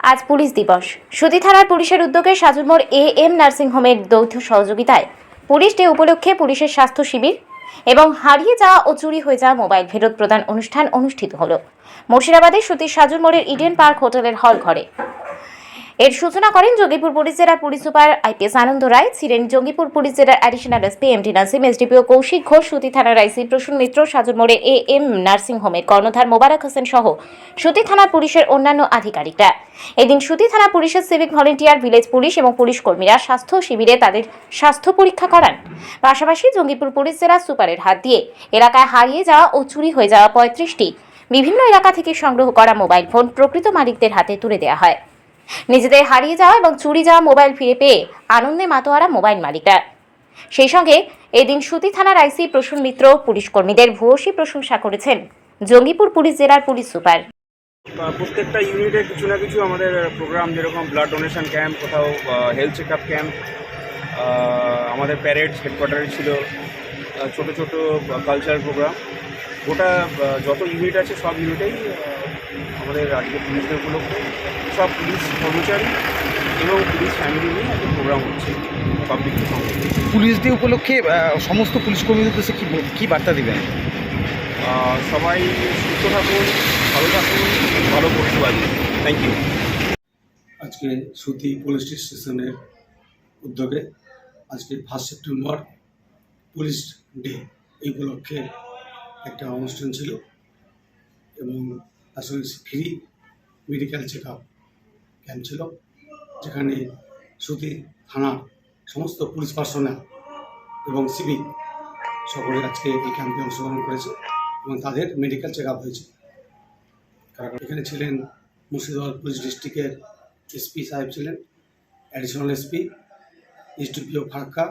আজ পুলিশ দিবস। সুতি থানার পুলিশের উদ্যোগে সাজুরমোড় এ এম নার্সিংহোমের যৌথ সহযোগিতায় পুলিশ ডে উপলক্ষে পুলিশের স্বাস্থ্য শিবির এবং হারিয়ে যাওয়া ও চুরি হয়ে যাওয়া মোবাইল ফেরত প্রদান অনুষ্ঠান অনুষ্ঠিত হল। মুর্শিদাবাদের সুতির সাজুরমোড়ের ইডেন পার্ক হোটেলের হল ঘরে এর সূচনা করেন জঙ্গিপুর পুলিশ জেলার police super IPS Ananda Roy, ছিলেন জঙ্গিপুর পুলিশ জেলার additional SP MT Nasim SDPO Kaushik Ghosh, Suti থানার আইসি প্রসূন মিত্র সাজুর মোড়ে এ এম নার্সিং হোমের কর্ণধার মোবারক হোসেন সহ সুতি থানার পুলিশের অন্যান্য আধিকারিকরা। এদিন সুতি থানা পুলিশের সিভিক ভলেন্টিয়ার ভিলেজ পুলিশ এবং পুলিশ কর্মীরা স্বাস্থ্য শিবিরে তাদের স্বাস্থ্য পরীক্ষা করান। পাশাপাশি জঙ্গিপুর পুলিশ জেলা সুপারের হাত দিয়ে এলাকায় হারিয়ে যাওয়া ও চুরি হয়ে যাওয়া পঁয়ত্রিশটি বিভিন্ন এলাকা থেকে সংগ্রহ করা মোবাইল ফোন প্রকৃত মালিকদের হাতে তুলে দেওয়া হয়। নিজেদের হারিয়ে যাওয়া এবং চুরি যাওয়া মোবাইল ফিরে পেয়ে আনন্দে মাতোয়ারা মোবাইল মালিকরা। সেই সঙ্গে এদিন সুতি থানার আইসি প্রসূন মিত্র পুলিশ কর্মীদের ভূয়সী প্রশংসা করেছেন জঙ্গিপুর পুলিশ জেলার পুলিশ সুপার। প্রত্যেকটা ইউনিটে কিছু না কিছু আমাদের প্রোগ্রাম যেরকম ব্লাড ডোনেশন ক্যাম্প কোথাও হেলথ চেক আপ ক্যাম্প আমাদের প্যারেড হেডকোয়ার্টারে ছিল ছোট ছোট কালচারাল প্রোগ্রাম গোটা যত ইউনিট আছে সব ইউনিটেই আমাদের আজকে পুলিশ ডে উপলক্ষে সব পুলিশ কর্মচারী এবং পুলিশ ফ্যামিলি নিয়ে একটা প্রোগ্রাম হচ্ছে পাবলিকের সঙ্গে। পুলিশ ডে উপলক্ষে সমস্ত পুলিশ কর্মীদের উদ্দেশ্যে কি কী বার্তা দিবেন? সবাই সুস্থ থাকুন ভালো থাকুন ভালো পরিষেবা দিন। থ্যাংক ইউ আজকে সুতি পুলিশ স্টেশনের উদ্যোগে আজকে ফার্স্ট সেপ্টেম্বর পুলিশ ডে এই উপলক্ষে একটা অনুষ্ঠান ছিল এবং আসলে free medical check up camp ছিল, যেখানে সুতি থানার সমস্ত পুলিশ পার্সোনাল এবং সিভিক সকলে আজকে এই ক্যাম্পে অংশগ্রহণ করেছে এবং তাদের মেডিকেল চেক আপ হয়েছে কারণ এখানে ছিলেন? মুর্শিদাবাদ পুলিশ ডিস্ট্রিক্টের এসপি সাহেব ছিলেন অ্যাডিশনাল এসপি এসডিপিও ফারাক্কা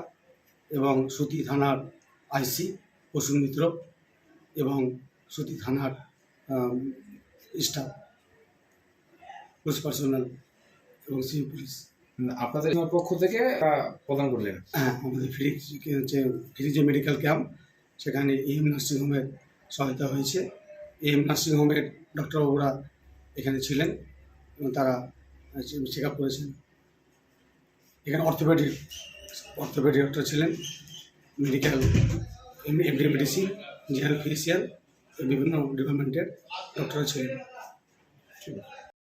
এবং সুতি থানার আইসি প্রসূন মিত্র। এবং সুতি থানার স্টাফ পুলিশ পার্সোনাল এবং সিভিল পুলিশ। আপনাদের পক্ষ থেকে প্রদান করলেন। হ্যাঁ আমাদের ফ্রি যে ফ্রি যে মেডিকেল ক্যাম্প সেখানে এম নার্সিংহোমের সহায়তা হয়েছে। এম নার্সিংহোমের ডক্টরবাবুরা এখানে ছিলেন এবং তারা চেক আপ করেছেন। এখানে অর্থোপেডিক অর্থোপেডিক ডক্টর ছিলেন medical MD medicine general physician বিভিন্ন ডিপার্টমেন্টের ডক্টর ছিলেন